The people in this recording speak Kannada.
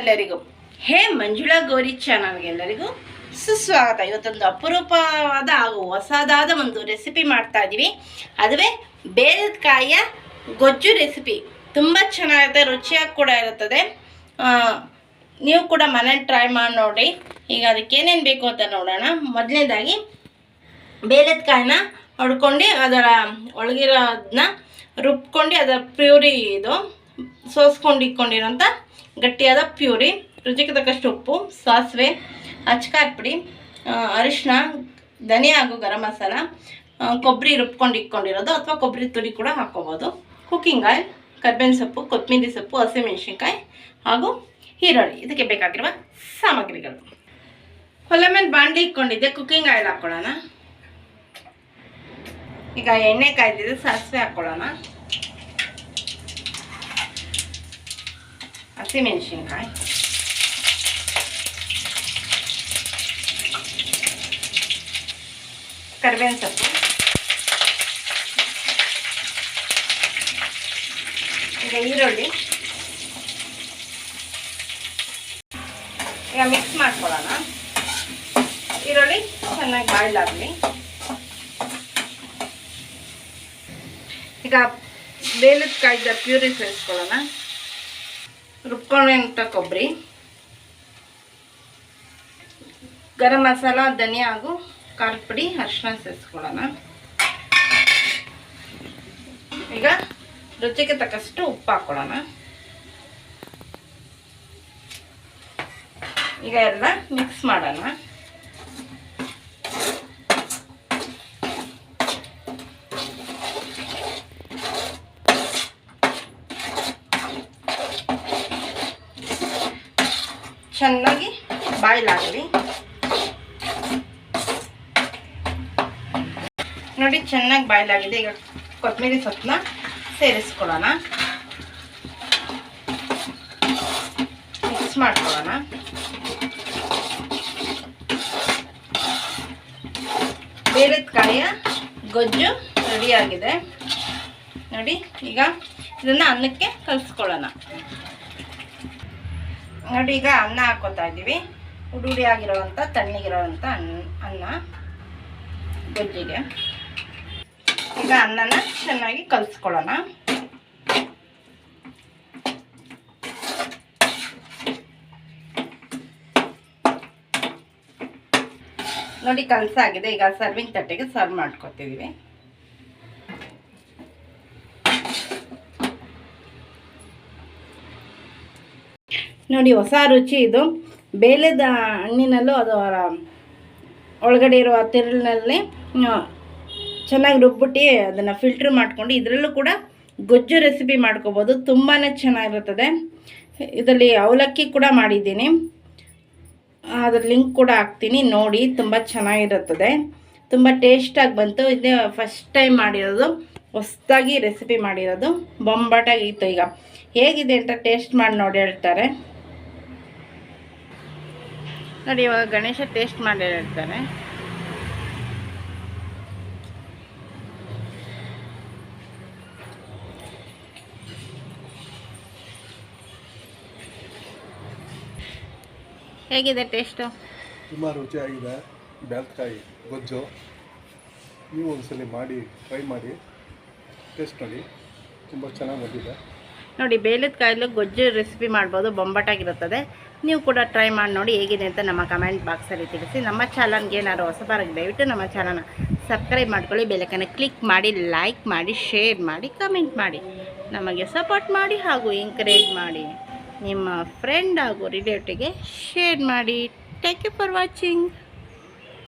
ಎಲ್ಲರಿಗೂ. ಹೇ ಮಂಜುಳಾ ಗೌರಿ ಚಾನಲ್ಗೆ ಎಲ್ಲರಿಗೂ ಸುಸ್ವಾಗತ. ಇವತ್ತೊಂದು ಅಪರೂಪವಾದ ಹಾಗೂ ಹೊಸದಾದ ಒಂದು ರೆಸಿಪಿ ಮಾಡ್ತಾ ಇದ್ದೀವಿ ಅದುವೇ ಬೇರೆಕಾಯಿಯ ಗೊಜ್ಜು ರೆಸಿಪಿ ತುಂಬ ಚೆನ್ನಾಗಿರುತ್ತೆ, ರುಚಿಯಾಗಿ ಕೂಡ ಇರುತ್ತದೆ. ನೀವು ಕೂಡ ಮನೇಲಿ ಟ್ರೈ ಮಾಡಿ ನೋಡಿ. ಈಗ ಅದಕ್ಕೆ ಏನೇನು ಬೇಕು ಅಂತ ನೋಡೋಣ. ಮೊದಲನೇದಾಗಿ ಬೇಳೆಕಾಯಿನ ಹೊಡ್ಕೊಂಡು ಅದರ ಒಳಗಿರೋದನ್ನ ರುಬ್ಕೊಂಡು ಅದರ ಪ್ಯೂರಿ ಇದು ಸೋಸ್ಕೊಂಡು ಇಟ್ಕೊಂಡಿರೋಂಥ ಗಟ್ಟಿಯಾದ ಪ್ಯೂರಿ, ರುಚಿಗೆ ತಕ್ಕಷ್ಟು ಉಪ್ಪು, ಸಾಸಿವೆ ಅಚ್ಕಾರ್ ಪುಡಿ ಅರಿಶಿನ ಧನಿಯಾ ಹಾಗೂ ಗರಂ ಮಸಾಲ ಕೊಬ್ಬರಿ ರುಬ್ಕೊಂಡು ಇಟ್ಕೊಂಡಿರೋದು ಅಥವಾ ಕೊಬ್ಬರಿ ತುರಿ ಕೂಡ ಹಾಕ್ಕೋಬೋದು. ಕುಕ್ಕಿಂಗ್ ಆಯಿಲ್, ಕರ್ಬೇವಿನ ಸೊಪ್ಪು, ಕೊತ್ತಂಬರಿ ಸೊಪ್ಪು, ಹಸಿಮೆಣಸಿನ್ಕಾಯಿ ಹಾಗೂ ಈರುಳ್ಳಿ. ಇದಕ್ಕೆ ಬೇಕಾಗಿರುವ ಸಾಮಗ್ರಿಗಳು. ಒಲೆ ಮೇಲೆ ಬಾಂಡಿ ಇಟ್ಕೊಂಡಿದ್ದೆ. ಕುಕ್ಕಿಂಗ್ ಆಯಿಲ್ ಹಾಕ್ಕೊಳ್ಳೋಣ. ಈಗ ಎಣ್ಣೆ ಕಾಯ್ದಿದೆ, ಸಾಸಿವೆ ಹಾಕ್ಕೊಳ್ಳೋಣ. ಹಸಿಮೆಣಸಿನ್ಕಾಯಿ ಕರಿಬೇವಿನ ಸೊಪ್ಪು ಈಗ ಈರುಳ್ಳಿ ಈಗ ಮಿಕ್ಸ್ ಮಾಡ್ಕೊಳ್ಳೋಣ ಈರುಳ್ಳಿ ಚೆನ್ನಾಗಿ ಬಾಯ್ಲ್ ಆಗಲಿ ಈಗ ಬೇಲದ ಕಾಯ್ದ ಪ್ಯೂರಿ ರುಬ್ಕೊಂಡಂಥ ಕೊಬ್ಬರಿ, ಗರಂ ಮಸಾಲ, ಧನಿಯಾ ಹಾಗೂ ಖಾರದ ಪುಡಿ ಅರಿಶಿನ ಸೇರಿಸ್ಕೊಳ್ಳೋಣ. ಈಗ ರುಚಿಗೆ ತಕ್ಕಷ್ಟು ಉಪ್ಪು ಹಾಕ್ಕೊಳ್ಳೋಣ ಈಗ ಎಲ್ಲ ಮಿಕ್ಸ್ ಮಾಡೋಣ. ಚೆನ್ನಾಗಿ ಬಾಯ್ಲಾಗಲಿ. ನೋಡಿ ಚೆನ್ನಾಗಿ ಬಾಯ್ಲ್ ಆಗಿದೆ ಈಗ ಕೊತ್ತಂಬರಿ ಸೊಪ್ಪನ್ನ ಸೇರಿಸ್ಕೊಳ್ಳೋಣ. ಮಿಕ್ಸ್ ಮಾಡ್ಕೊಳ್ಳೋಣ. ಬೇರೆಕಾಯಿಯ ಗೊಜ್ಜು ರೆಡಿಯಾಗಿದೆ. ನೋಡಿ, ಈಗ ಇದನ್ನು ಅನ್ನಕ್ಕೆ ಕಲಿಸ್ಕೊಳ್ಳೋಣ. ನೋಡಿ, ಈಗ ಅನ್ನ ಹಾಕೋತಾ ಇದ್ದೀವಿ. ಉಡುಡಿ ಆಗಿರೋವಂಥ ತಣ್ಣಗಿರೋವಂಥ ಅನ್ನ ಅನ್ನ ಗೊಜ್ಜಿಗೆ. ಈಗ ಅನ್ನನ ಚೆನ್ನಾಗಿ ಕಲಿಸ್ಕೊಳ್ಳೋಣ. ನೋಡಿ, ಕಲಸಾಗಿದೆ. ಈಗ ಸರ್ವಿಂಗ್ ತಟ್ಟೆಗೆ ಸರ್ವ್ ಮಾಡ್ಕೊತಿದ್ದೀವಿ ನೋಡಿ, ಹೊಸ ರುಚಿ ಇದು. ಬೇಲೆದ ಹಣ್ಣಿನಲ್ಲೂ ಅದು ಒಳಗಡೆ ಇರುವ ತಿರುಳಿನಲ್ಲಿ ಚೆನ್ನಾಗಿ ರುಬ್ಬಿಟ್ಟು ಅದನ್ನು ಫಿಲ್ಟ್ರ್ ಮಾಡಿಕೊಂಡು ಇದರಲ್ಲೂ ಕೂಡ ಗೊಜ್ಜು ರೆಸಿಪಿ ಮಾಡ್ಕೋಬೋದು. ತುಂಬಾ ಚೆನ್ನಾಗಿರುತ್ತದೆ. ಇದರಲ್ಲಿ ಅವಲಕ್ಕಿ ಕೂಡ ಮಾಡಿದ್ದೀನಿ. ಅದ್ರ ಲಿಂಕ್ ಕೂಡ ಹಾಕ್ತೀನಿ. ನೋಡಿ, ತುಂಬ ಚೆನ್ನಾಗಿರುತ್ತದೆ. ತುಂಬ ಟೇಸ್ಟಾಗಿ ಬಂತು. ಇದೇ ಫಸ್ಟ್ ಟೈಮ್ ಮಾಡಿರೋದು. ಹೊಸ್ದಾಗಿ ರೆಸಿಪಿ ಮಾಡಿರೋದು. ಬೊಂಬಾಟಾಗಿತ್ತು ಈಗ. ಹೇಗಿದೆ ಅಂತ ಟೇಸ್ಟ್ ಮಾಡಿ ನೋಡಿ ಹೇಳ್ತಾರೆ. ನೋಡಿ ಇವಾಗ ಗಣೇಶ ಟೇಸ್ಟ್ ಮಾಡಿರ್ತಾರೆ ಹೇಗಿದೆ ಟೇಸ್ಟು ತುಂಬ ರುಚಿಯಾಗಿದೆ. ಬೆಳ್ತಕಾಯಿ ಗೊಜ್ಜು. ನೀವು ಒಂದ್ಸಲಿ ಮಾಡಿ ಟ್ರೈ ಮಾಡಿ. ಟೇಸ್ಟ್ ನೋಡಿ. ತುಂಬ ಚೆನ್ನಾಗಿ ಬಂದಿದೆ. ನೋಡಿ ಬೇಲದ ಕಾಯಿಲೆ ಗೊಜ್ಜು ರೆಸಿಪಿ ಮಾಡ್ಬೋದು ಬೊಂಬಾಟಾಗಿರುತ್ತದೆ. ನೀವು ಕೂಡ ಟ್ರೈ ಮಾಡಿ ನೋಡಿ ಹೇಗಿದೆ ಅಂತ ನಮ್ಮ ಕಮೆಂಟ್ ಬಾಕ್ಸಲ್ಲಿ ತಿಳಿಸಿ. ನಮ್ಮ ಚಾನಲ್ಗೆ ಏನಾದ್ರು ಹೊಸಬಾರಾಗಿ ದಯವಿಟ್ಟು ನಮ್ಮ ಚಾನಲ್ನ ಸಬ್ಸ್ಕ್ರೈಬ್ ಮಾಡ್ಕೊಳ್ಳಿ ಬೆಲಕನ್ನು ಕ್ಲಿಕ್ ಮಾಡಿ ಲೈಕ್ ಮಾಡಿ ಶೇರ್ ಮಾಡಿ ಕಮೆಂಟ್ ಮಾಡಿ. ನಮಗೆ ಸಪೋರ್ಟ್ ಮಾಡಿ ಹಾಗೂ ಎಂಕರೇಜ್ ಮಾಡಿ. ನಿಮ್ಮ ಫ್ರೆಂಡ್ ಹಾಗೂ ರಿಲೇಟಿವ್ಗೆ ಶೇರ್ ಮಾಡಿ. Thank you for watching